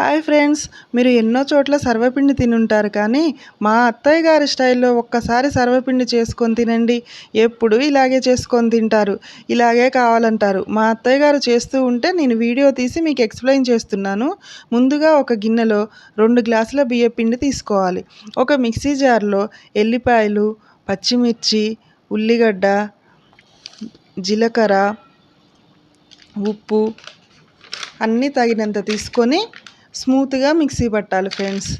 Hi friends మీరు ఎన్నో చోట్ల సర్వపిండి తినుంటారు కానీ మా అత్తయ్య గారి స్టైల్లో ఒక్కసారి సర్వపిండి చేసుకొని తినండి. ఎప్పుడు ఇలాగే చేసుకొని తింటారు. ఇలాగే కావాలంటారు. మా అత్తయ్య గారు చేస్తూ ఉంటే నేను వీడియో తీసి మీకు ఎక్స్ప్లెయిన్ చేస్తున్నాను. ముందుగా ఒక గిన్నెలో రెండు గ్లాసుల బియ్య పిండి తీసుకోవాలి. ఒక మిక్సీ జార్లో ఎల్లిపాయలు పచ్చిమిర్చి ఉల్లిగడ్డ జీలకర్ర ఉప్పు అన్నీ తగినంత తీసుకొని స్మూత్గా మిక్సీ పట్టాలి ఫ్రెండ్స్.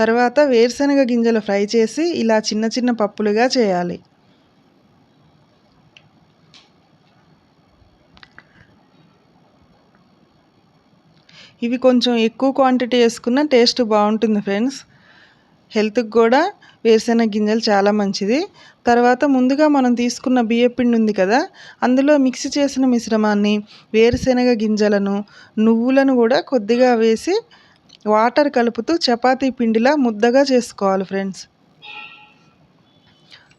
తర్వాత వేరుశనగ గింజలు ఫ్రై చేసి ఇలా చిన్న చిన్న పప్పులుగా చేయాలి. ఇవి కొంచెం ఎక్కువ క్వాంటిటీ వేసుకున్న టేస్ట్ బాగుంటుంది ఫ్రెండ్స్. హెల్త్కి కూడా వేరుశెనగ గింజలు చాలా మంచిది. తర్వాత ముందుగా మనం తీసుకున్న బియ్యపిండి ఉంది కదా అందులో మిక్స్ చేసిన మిశ్రమాన్ని వేరుశెనగ గింజలను నువ్వులను కూడా కొద్దిగా వేసి వాటర్ కలుపుతూ చపాతీ పిండిలా ముద్దగా చేసుకోవాలి ఫ్రెండ్స్.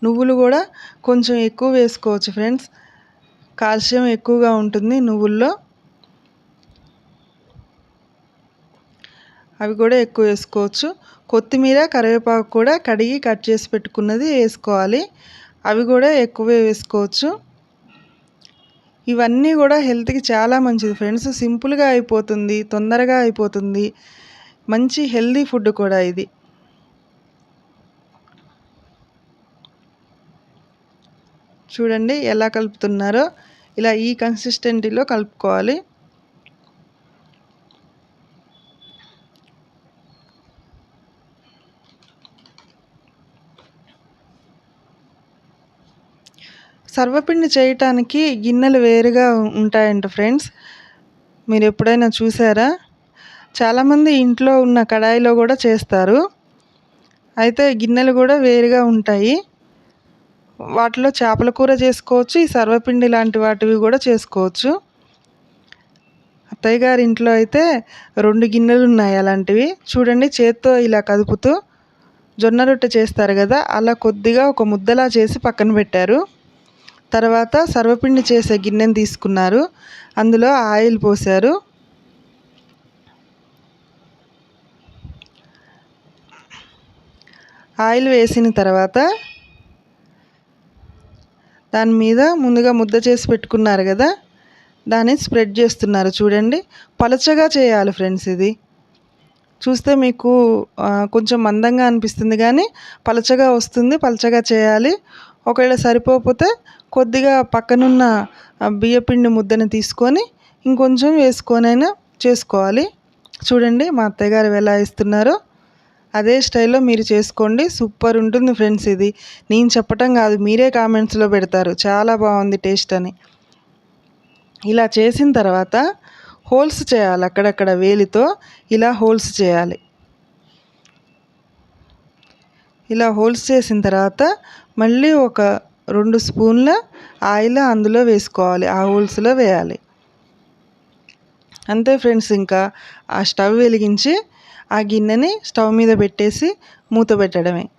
నువ్వులు కూడా కొంచెం ఎక్కువ వేసుకోవచ్చు ఫ్రెండ్స్. కాల్షియం ఎక్కువగా ఉంటుంది నువ్వుల్లో. అవి కూడా ఎక్కువ వేసుకోవచ్చు. కొత్తిమీర కరివేపాకు కూడా కడిగి కట్ చేసి పెట్టుకున్నది వేసుకోవాలి. అవి కూడా ఎక్కువే వేసుకోవచ్చు. ఇవన్నీ కూడా హెల్త్కి చాలా మంచిది ఫ్రెండ్స్. సింపుల్గా అయిపోతుంది తొందరగా అయిపోతుంది. మంచి హెల్దీ ఫుడ్ కూడా ఇది. చూడండి ఎలా కలుపుతున్నారో. ఇలా ఈ కన్సిస్టెంటీలో కలుపుకోవాలి. సర్వపిండి చేయటానికి గిన్నెలు వేరుగా ఉంటాయంట ఫ్రెండ్స్. మీరు ఎప్పుడైనా చూసారా? చాలామంది ఇంట్లో ఉన్న కడాయిలో కూడా చేస్తారు. అయితే గిన్నెలు కూడా వేరుగా ఉంటాయి. వాటిలో చేపల కూర చేసుకోవచ్చు ఈ సర్వపిండి లాంటి వాటివి కూడా చేసుకోవచ్చు. అత్తయ్య గారి ఇంట్లో అయితే రెండు గిన్నెలు ఉన్నాయి అలాంటివి. చూడండి చేత్తో ఇలా కదుపుతూ జొన్న రొట్టె చేస్తారు కదా అలా కొద్దిగా ఒక ముద్దలా చేసి పక్కన పెట్టారు. తర్వాత సర్వపిండి చేసే గిన్నెని తీసుకున్నారు. అందులో ఆయిల్ పోశారు. ఆయిల్ వేసిన తర్వాత దాని మీద ముందుగా ముద్ద చేసి పెట్టుకున్నారు కదా దాన్ని స్ప్రెడ్ చేస్తున్నారు. చూడండి పలచగా చేయాలి ఫ్రెండ్స్ ఇది. చూస్తే మీకు కొంచెం మందంగా అనిపిస్తుంది కానీ పలచగా వస్తుంది పలచగా చేయాలి. ఒకవేళ సరిపోతే కొద్దిగా పక్కనున్న బియ్యపిండి ముద్దని తీసుకొని ఇంకొంచెం వేసుకొనైనా చేసుకోవాలి. చూడండి మా అత్తయ్య గారు ఎలా ఇస్తున్నారో అదే స్టైల్లో మీరు చేసుకోండి. సూపర్ ఉంటుంది ఫ్రెండ్స్ ఇది. నేను చెప్పటం కాదు మీరే కామెంట్స్లో పెడతారు. చాలా బాగుంది టేస్ట్ అని. ఇలా చేసిన తర్వాత హోల్స్ చేయాలి అక్కడక్కడ వేలితో. ఇలా హోల్స్ చేయాలి. ఇలా హోల్స్ చేసిన తర్వాత మళ్ళీ ఒక రెండు స్పూన్ల ఆయిల్ అందులో వేసుకోవాలి ఆ హోల్స్లో వేయాలి. అంతే ఫ్రెండ్స్ ఇంకా ఆ స్టవ్ వెలిగించి ఆ గిన్నెని స్టవ్ మీద పెట్టేసి మూత పెట్టడమే.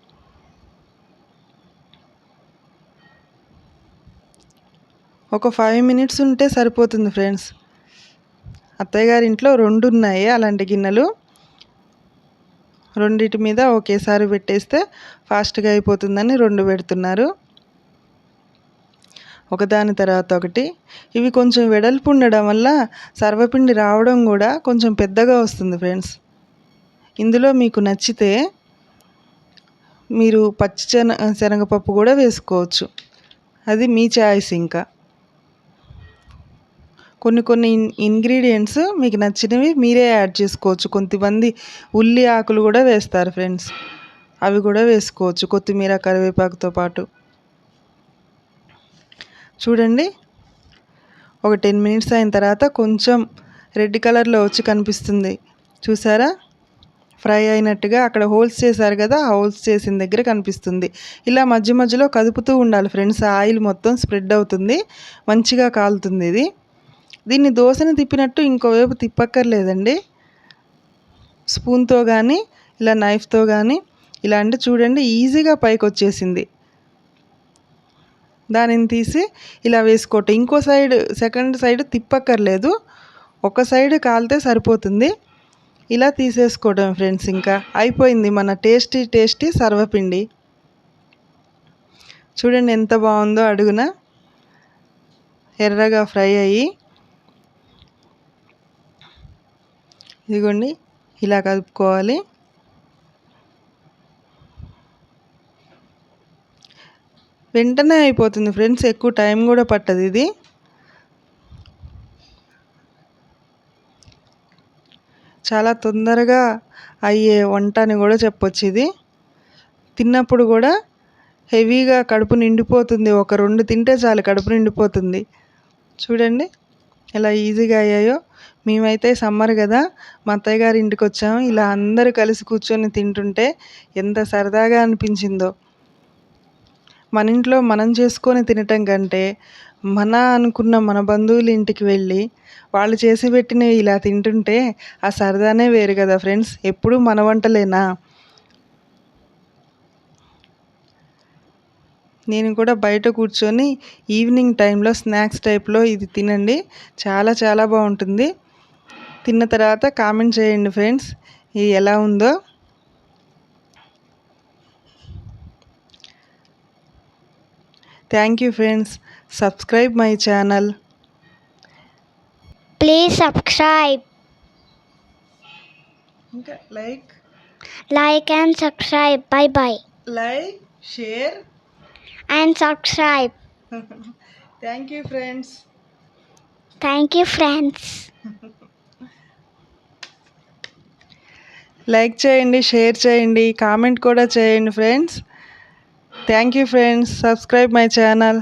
ఒక ఫైవ్ మినిట్స్ ఉంటే సరిపోతుంది ఫ్రెండ్స్. అత్తయ్య గారి ఇంట్లో రెండు ఉన్నాయి అలాంటి గిన్నెలు. రెండింటి మీద ఒకేసారి పెట్టేస్తే ఫాస్ట్గా అయిపోతుందని రెండు పెడుతున్నారు. ఒకదాని తర్వాత ఒకటి. ఇవి కొంచెం వెడల్పు ఉండడం వల్ల సర్వపిండి రావడం కూడా కొంచెం పెద్దగా వస్తుంది ఫ్రెండ్స్. ఇందులో మీకు నచ్చితే మీరు పచ్చి శన శనగపప్పు కూడా వేసుకోవచ్చు. అది మీ చాయిస్ ఇంకా. కొన్ని కొన్ని ఇంగ్రీడియంట్స్ మీకు నచ్చినవి మీరే యాడ్ చేసుకోవచ్చు. కొంతమంది ఉల్లి ఆకులు కూడా వేస్తారు ఫ్రెండ్స్. అవి కూడా వేసుకోవచ్చు. కొత్తిమీర కరివేపాకుతో పాటు. చూడండి. ఒక టెన్ మినిట్స్ అయిన తర్వాత కొంచెం రెడ్ కలర్లో వచ్చి కనిపిస్తుంది. చూసారా? ఫ్రై అయినట్టుగా అక్కడ హోల్స్ చేశారు కదా ఆ హోల్స్ చేసిన దగ్గర కనిపిస్తుంది. ఇలా మధ్య మధ్యలో కదుపుతూ ఉండాలి ఫ్రెండ్స్. ఆయిల్ మొత్తం స్ప్రెడ్ అవుతుంది. మంచిగా కాలుతుంది ఇది. దీన్ని దోశని తిప్పినట్టు ఇంకోవైపు తిప్పక్కర్లేదండి. స్పూన్తో కానీ ఇలా నైఫ్తో కానీ ఇలా అంటే చూడండి ఈజీగా పైకి వచ్చేసింది దానిని తీసి ఇలా వేసుకోవటం. ఇంకో సైడ్ సెకండ్ సైడ్ తిప్పక్కర్లేదు. ఒక సైడ్ కాలితే సరిపోతుంది. ఇలా తీసేసుకోవడం ఫ్రెండ్స్ ఇంకా. అయిపోయింది మన టేస్టీ టేస్టీ సర్వపిండి. చూడండి ఎంత బాగుందో అడుగున. ఎర్రగా ఫ్రై అయ్యి. ఇదిగోండి ఇలా కలుపుకోవాలి. వెంటనే అయిపోతుంది ఫ్రెండ్స్ ఎక్కువ టైం కూడా పట్టదు ఇది. చాలా తొందరగా అయ్యే వంట అని కూడా చెప్పొచ్చు ఇది. తిన్నప్పుడు కూడా హెవీగా కడుపు నిండిపోతుంది ఒక రెండు తింటే చాలు కడుపు నిండిపోతుంది. చూడండి ఎలా ఈజీగా అయ్యాయో. మేమైతే సమ్మర్ కదా మా అత్తయ్య గారి ఇంటికి వచ్చాము. ఇలా అందరూ కలిసి కూర్చొని తింటుంటే ఎంత సరదాగా అనిపించిందో. మన ఇంట్లో మనం చేసుకొని తినటం కంటే మన అనుకున్న మన బంధువుల ఇంటికి వెళ్ళి వాళ్ళు చేసి పెట్టినవి ఇలా తింటుంటే ఆ సరదానే వేరు కదా ఫ్రెండ్స్. ఎప్పుడు మన వంటలేనా? నేను కూడా బయట కూర్చొని ఈవినింగ్ టైంలో స్నాక్స్ టైప్లో ఇది తినండి. చాలా చాలా బాగుంటుంది. తిన్న తర్వాత కామెంట్ చేయండి ఫ్రెండ్స్. ఇది ఎలా ఉందో? Thank you friends subscribe my channel please subscribe like like and subscribe bye bye like share and subscribe thank you friends thank you friends like చేయండి షేర్ చేయండి కామెంట్ కూడా చేయండి friends thank you friends subscribe my channel